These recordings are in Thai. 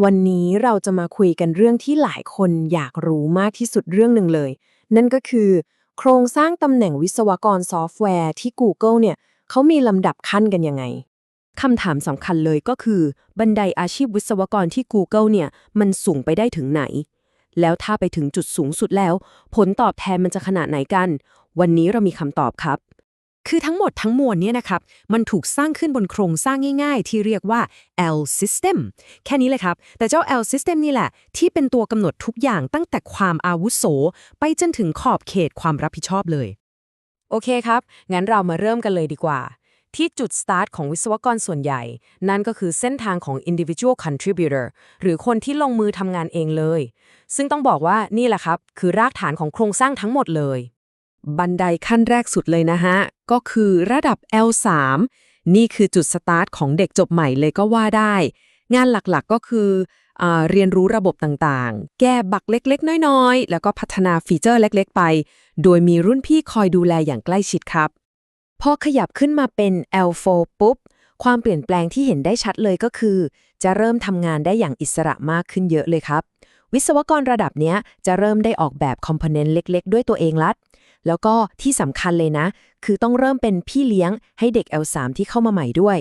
วันนี้เราจะมาคุยกันเรื่องที่หลายคนอยากรู้มากที่สุดเรื่องหนึ่งเลย นั่นก็คือ โครงสร้างตำแหน่งวิศวกรซอฟต์แวร์ที่ Google เนี่ยเขามีลำดับขั้นกันยังไงคำถามสำคัญเลยก็คือ บันไดอาชีพวิศวกรที่ Google เนี่ยมันสูงไปได้ถึงไหน แล้วถ้าไปถึงจุดสูงสุดแล้ว ผลตอบแทนมันจะขนาดไหนกัน วันนี้เรามีคำตอบครับ คือทั้งหมดทั้งมวลเนี่ยนะครับ มันถูกสร้างขึ้นบนโครงสร้างง่ายๆ ที่เรียกว่า L system แค่นี้เลยครับ แต่เจ้า L system นี่แหละ ที่เป็นตัวกำหนดทุกอย่างตั้งแต่ความอาวุโส ไปจนถึงขอบเขตความรับผิดชอบเลย โอเคครับ งั้นเรามาเริ่มกันเลยดีกว่า ที่จุดสตาร์ทของวิศวกรส่วนใหญ่ นั่นก็คือเส้นทางของ individual contributor หรือคนที่ลงมือทำงานเองเลย ซึ่งต้องบอกว่านี่แหละครับ คือรากฐานของโครงสร้างทั้งหมดเลย บันไดขั้นแรกสุดเลยนะฮะ ก็คือระดับ L3 นี่คือจุดสตาร์ทของเด็กจบใหม่เลยก็ว่าได้ งานหลักๆก็คืออเรียนรู้ระบบต่างๆ แก้บักเล็กๆ น้อยๆ แล้วก็พัฒนาฟีเจอร์เล็กๆ ไป โดยมีรุ่นพี่คอยดูแลอย่างใกล้ชิดครับ พอขยับขึ้นมาเป็น L4 ปุ๊บ ความเปลี่ยนแปลงที่เห็นได้ชัดเลยก็คือ จะเริ่มทำงานได้อย่างอิสระมากขึ้นเยอะเลยครับ วิศวกรระดับเนี้ยจะเริ่มได้ออกแบบคอมโพเนนต์เล็ก ๆ ด้วยตัวเองลัด แล้วก็ที่สำคัญเลยนะ คือต้องเริ่มเป็นพี่เลี้ยงให้เด็ก L3 ที่เข้ามาใหม่ด้วย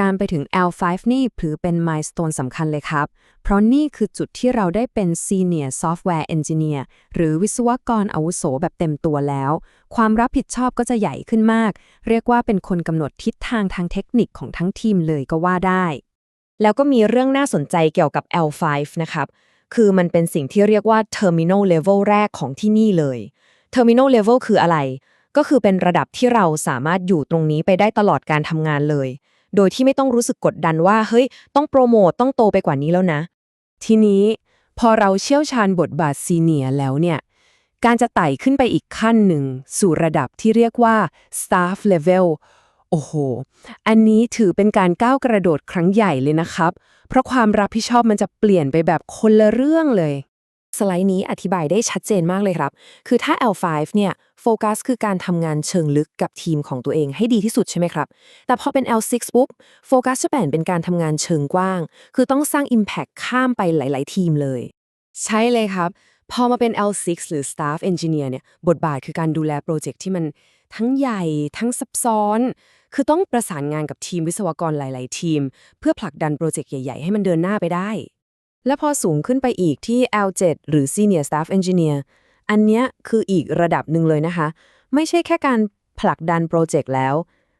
การไปถึง L5 นี่ถือเป็นมายส t ตนสำคัญเลยครับ เพราะนี่คือจุดที่เราได้เป็น Senior Software Engineer หรือวิศวกรอาวุโสแบบเต็มตัวแล้ว ความรับผิดชอบก็จะใหญ่ขึ้นมาก เรียกว่าเป็นคนกำหนดทิศทางทางเทคนิคของทั้งทีมเลยก็ว่าได้ แล้วก็มีเรื่องน่าสนใจเกี่ยวกับ L5 นะครับคือมันเป็นสิ่งที่เรียกว่า Terminal Level แรกของที่นี่เลย Terminal Level คืออะไร ก็คือเป็นระดับที่เราสามารถอยู่ตรงนี้ไปได้ตลอดการทำงานเลย โดยที่ไม่ต้องรู้สึกกดดันว่า เฮ้ย ต้องโปรโมตต้องโตไปกว่านี้แล้วนะ ทีนี้พอเราเชี่ยวชาญบทบาทซีเนียแล้วเนี่ย การจะไต่ขึ้นไปอีกขั้นหนึ่ง สู่ระดับที่เรียกว่า staff level โอ้โห อันนี้ถือเป็นการก้าวกระโดดครั้งใหญ่เลยนะครับ เพราะความรับผิดชอบมันจะเปลี่ยนไปแบบคนละเรื่องเลย สไลด์นี้อธิบายได้ชัดเจนมากเลยครับ คือถ้า L5 เนี่ยโฟกัสคือการทำงานเชิงลึกกับทีมของตัวเองให้ดีที่สุดใช่ไหมครับ แต่พอเป็น L6 ปุ๊บโฟกัสจะเปลี่ยนเป็นการทำงานเชิงกว้าง คือต้องสร้าง Impact ข้ามไปหลาย ๆ ทีมเลย ใช่เลยครับ พอมาเป็น L6 หรือ Staff Engineer เนี่ยบทบาทคือการดูแลโปรเจกต์ที่มันทั้งใหญ่ทั้งซับซ้อน คือต้องประสานงานกับทีมวิศวกรหลาย ๆ ทีม เพื่อผลักดันโปรเจกต์ใหญ่ ๆ ให้มันเดินหน้าไปได้ และพอสูงขึ้นไปอีกที่ L7 หรือ Senior Staff Engineer อันเนี้ยคืออีกระดับหนึ่งเลยนะคะ ไม่ใช่แค่การผลักดันโปรเจกต์แล้ว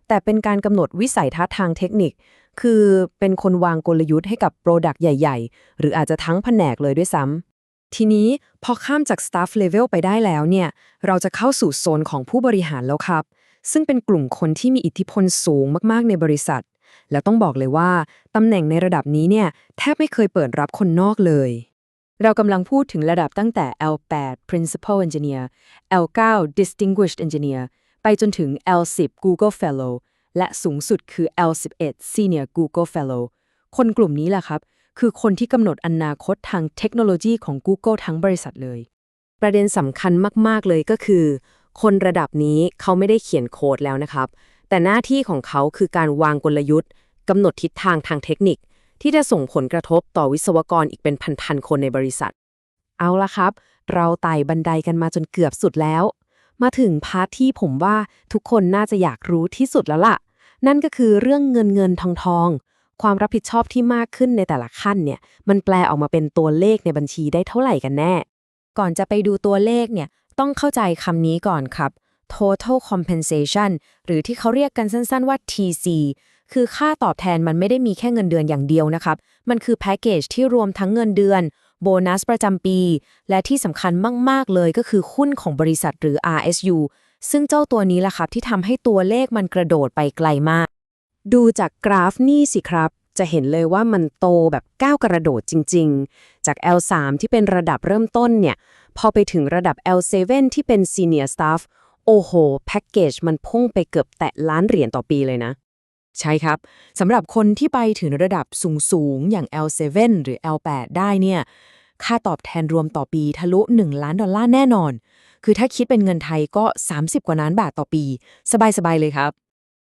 แต่เป็นการกำหนดวิสัยทัศน์ทางเทคนิค คือเป็นคนวางกลยุทธ์ให้กับโปรดักต์ใหญ่ ๆ หรืออาจจะทั้งแผนกเลยด้วยซ้ำ ทีนี้พอข้ามจาก staff level ไปได้แล้วเนี่ย เราจะเข้าสู่โซนของผู้บริหารแล้วครับ ซึ่งเป็นกลุ่มคนที่มีอิทธิพลสูงมากๆในบริษัท แล้วต้องบอกเลยว่าตำแหน่งในระดับนี้เนี่ยแทบไม่เคยเปิดรับคนนอกเลย เรากำลังพูดถึงระดับตั้งแต่ L8 Principal Engineer L9 Distinguished Engineer ไปจนถึง L10 Google Fellow และสูงสุดคือ L11 Senior Google Fellow คนกลุ่มนี้แหละครับ คือคนที่กำหนดอนาคตทางเทคโนโลยีของ Google ทั้งบริษัทเลย ประเด็นสำคัญมาก ๆ เลยก็คือ คนระดับนี้เขาไม่ได้เขียนโค้ดแล้วนะครับ แต่หน้าที่ของเขาคือการวางกลยุทธ์กำหนดทิศทางทางเทคนิค ที่จะส่งผลกระทบต่อวิศวกรอีกเป็นพันๆคนในบริษัท เอาละครับ เราไต่บันไดกันมาจนเกือบสุดแล้ว มาถึงพาร์ทที่ผมว่าทุกคนน่าจะอยากรู้ที่สุดแล้วล่ะ นั่นก็คือเรื่องเงินเงินทองทองความรับผิดชอบที่มากขึ้นในแต่ละขั้นเนี่ย มันแปลออกมาเป็นตัวเลขในบัญชีได้เท่าไหร่กันแน่ ก่อนจะไปดูตัวเลขเนี่ย ต้องเข้าใจคำนี้ก่อนครับ total compensation หรือที่เขาเรียกกันสั้นๆว่า TC คือค่าตอบแทนมันไม่ได้มีแค่เงินเดือนอย่างเดียวนะครับ มันคือแพ็กเกจที่รวมทั้งเงินเดือน โบนัสประจำปี และที่สำคัญมาก ๆ เลยก็คือหุ้นของบริษัทหรือ RSU ซึ่งเจ้าตัวนี้แหละครับที่ทำให้ตัวเลขมันกระโดดไปไกลมาก ดูจากกราฟนี่สิครับจะเห็นเลยว่ามันโตแบบก้าวกระโดดจริง ๆ จาก L3 ที่เป็นระดับเริ่มต้นเนี่ย พอไปถึงระดับ L7 ที่เป็น Senior Staff โอ้โห แพ็กเกจมันพุ่งไปเกือบแตะล้านเหรียญต่อปีเลยนะ ใช่ครับ สำหรับคนที่ไปถึงระดับสูง ๆ อย่าง L7 หรือ L8 ได้เนี่ย ค่าตอบแทนรวมต่อปีทะลุ 1 ล้านดอลลาร์แน่นอน คือถ้าคิดเป็นเงินไทยก็ 30 กว่าล้านบาทต่อปี สบาย ๆ เลยครับ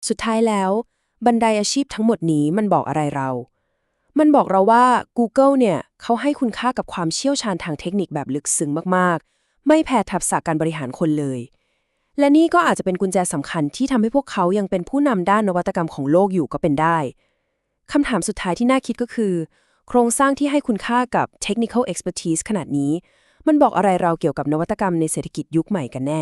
สุดท้ายแล้ว บันไดอาชีพทั้งหมดนี้มันบอกอะไรเรา มันบอกเราว่า Google เนี่ยเขาให้คุณค่ากับความเชี่ยวชาญทางเทคนิคแบบลึกซึ้งมาก ๆ ไม่แพ้ทักษะการบริหารคนเลย และนี่ก็อาจจะเป็นกุญแจสำคัญที่ทำให้พวกเขายังเป็นผู้นำด้านนวัตกรรมของโลกอยู่ก็เป็นได้คำถามสุดท้ายที่น่าคิดก็คือ โครงสร้างที่ให้คุณค่ากับ technical expertise ขนาดนี้ มันบอกอะไรเราเกี่ยวกับนวัตกรรมในเศรษฐกิจยุคใหม่กันแน่